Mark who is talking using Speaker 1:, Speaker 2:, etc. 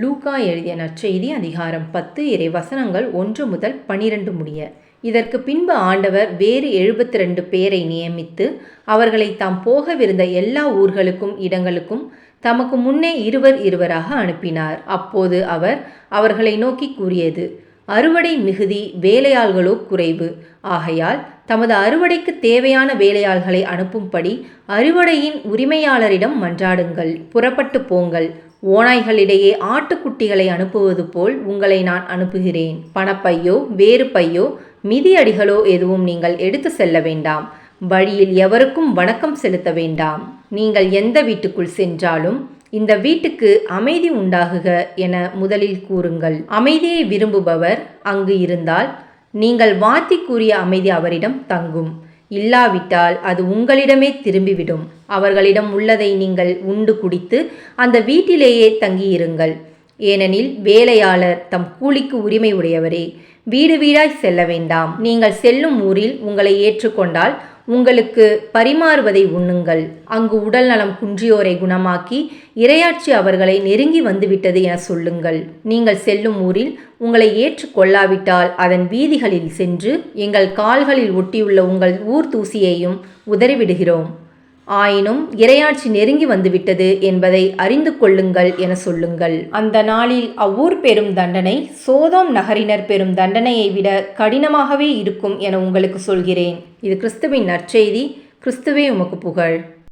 Speaker 1: Luca எழுதிய நற்செய்தி அதிகாரம் பத்து இறை வசனங்கள் ஒன்று முதல் பனிரெண்டு முடிய. இதற்கு பின்பு ஆண்டவர் வேறு எழுபத்தி ரெண்டு பேரை நியமித்து அவர்களை தாம் போகவிருந்த எல்லா ஊர்களுக்கும் இடங்களுக்கும் தமக்கு முன்னே இருவர் இருவராக அனுப்பினார். அப்போது அவர் அவர்களை நோக்கி கூறியது அறுவடை மிகுதி வேலையாள்களோ குறைவு. ஆகையால் தமது அறுவடைக்கு தேவையான வேலையாள்களை அனுப்பும்படி அறுவடையின் உரிமையாளரிடம் மன்றாடுங்கள் புறப்பட்டு போங்கள். ஓநாய்களிடையே ஆட்டுக்குட்டிகளை அனுப்புவது போல் உங்களை நான் அனுப்புகிறேன். பணப்பையோ வேறு பையோ மிதியடிகளோ எதுவும் நீங்கள் எடுத்து செல்ல வேண்டாம். வழியில் எவருக்கும் வணக்கம் செலுத்த வேண்டாம். நீங்கள் எந்த வீட்டுக்குள் சென்றாலும் இந்த வீட்டுக்கு அமைதி உண்டாகுக என முதலில் கூறுங்கள். அமைதியை விரும்புபவர் அங்கு இருந்தால் நீங்கள் வாத்தி கூறிய அமைதி அவரிடம் தங்கும். இல்லாவிட்டால் அது உங்களிடமே திரும்பிவிடும். அவர்களிடம் உள்ளதை நீங்கள் உண்டு குடித்து அந்த வீட்டிலேயே தங்கியிருங்கள். ஏனெனில் வேலையாளர் தம் கூலிக்கு உரிமை உடையவரே. வீடு வீடாய் செல்ல வேண்டாம். நீங்கள் செல்லும் ஊரில் உங்களை ஏற்றுக்கொண்டால் உங்களுக்கு பரிமாறுவதை உண்ணுங்கள். அங்கு உடல் நலம் குன்றியோரை குணமாக்கி இரையாட்சி அவர்களை நெருங்கி வந்துவிட்டது என சொல்லுங்கள். நீங்கள் செல்லும் ஊரில் உங்களை ஏற்றுக்கொள்ளாவிட்டால் அதன் வீதிகளில் சென்று எங்கள் கால்களில் ஒட்டியுள்ள உங்கள் ஊர் தூசியையும் உதறிவிடுகிறோம். ஆயினும் இரையாட்சி நெருங்கி வந்துவிட்டது என்பதை அறிந்து கொள்ளுங்கள் என சொல்லுங்கள். அந்த நாளில் அவ்வூர் பெறும் தண்டனை சோதோம் நகரினர் பெறும் தண்டனையை விட கடினமாகவே இருக்கும் என உங்களுக்கு சொல்கிறேன். இது கிறிஸ்துவின் நற்செய்தி. கிறிஸ்துவே உமக்கு புகழ்.